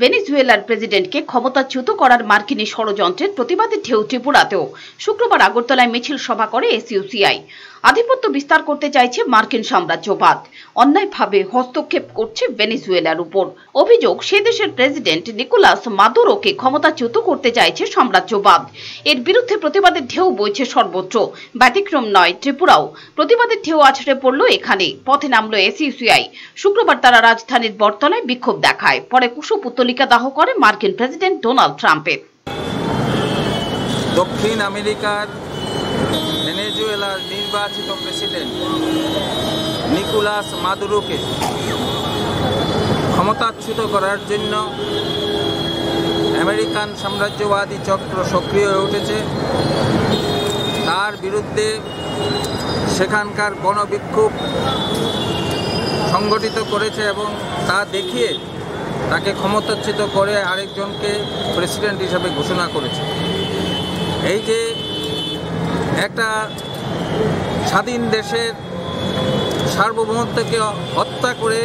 ভেনিজুয়েলার প্রেসিডেন্টকে ক্ষমতাচ্যুত করার মার্কিনী ষড়যন্ত্রের প্রতিবাদে ঢেউ ত্রিপুরাতেও। শুক্রবার আগরতলায় মিছিল সভা করে এসইউসিআই। আধিপত্য বিস্তার করতে চাইছে মার্কিন সাম্রাজ্যবাদ। অন্যায়ভাবে হস্তক্ষেপ করছে ভেনিজুয়েলার উপর। অভিযোগ, সে দেশের প্রেসিডেন্ট নিকোলাস মাদুরোকে ক্ষমতাচ্যুত করতে চাইছে সাম্রাজ্যবাদ। এর বিরুদ্ধে প্রতিবাদের ঢেউ বইছে সর্বত্র। ব্যতিক্রম নয়, ত্রিপুরাও। প্রতিবাদের ঢেউ আছড়ে পড়ল এখানে। পথে নামলো এসইউসিআই। শুক্রবার তারা রাজধানীর বটতলায় বিক্ষোভ দেখায়। পরে কুশপুত্তলিকা দাহ করে মার্কিন প্রেসিডেন্ট ডোনাল্ড ট্রাম্পের। দক্ষিণ আমেরিকার ভেনেজুয়েলার নির্বাচিত প্রেসিডেন্ট নিকোলাস মাদুরোকে ক্ষমতাচ্যুত করার জন্য আমেরিকান সাম্রাজ্যবাদী চক্র সক্রিয় হয়ে উঠেছে। তার বিরুদ্ধে সেখানকার গণবিক্ষোভ সংগঠিত করেছে এবং তা দেখিয়ে তাকে ক্ষমতাচ্যুত করে আরেকজনকে প্রেসিডেন্ট হিসেবে ঘোষণা করেছে। এই যে একটা স্বাধীন দেশের সার্বভৌমত্বকে হত্যা করে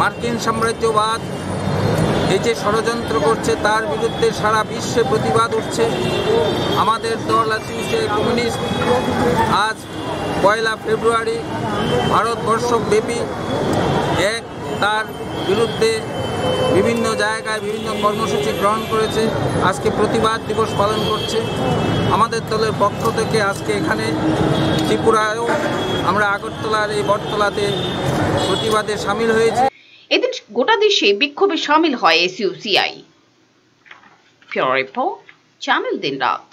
মার্কিন সাম্রাজ্যবাদ এই যে ষড়যন্ত্র করছে, তার বিরুদ্ধে সারা বিশ্বে প্রতিবাদ উঠছে। আমাদের দল আছে কমিউনিস্ট। আজ পয়লা ফেব্রুয়ারি ভারতবর্ষব্যাপী এক তার বিরুদ্ধে বিভিন্ন জায়গায় বিভিন্ন কর্মসূচি গ্রহণ করেছে। আজকে প্রতিবাদ দিবস পালন করছে। আমাদের দলের পক্ষ থেকে আজকে এখানে ত্রিপুরায়ও আমরা আগরতলার এই বটতলাতে প্রতিবাদে সামিল হয়েছি। এদিন গোটা দেশে বিক্ষোভে সামিল হয় এসইউসিআই রিপোর্ট, চ্যানেল দিন রাত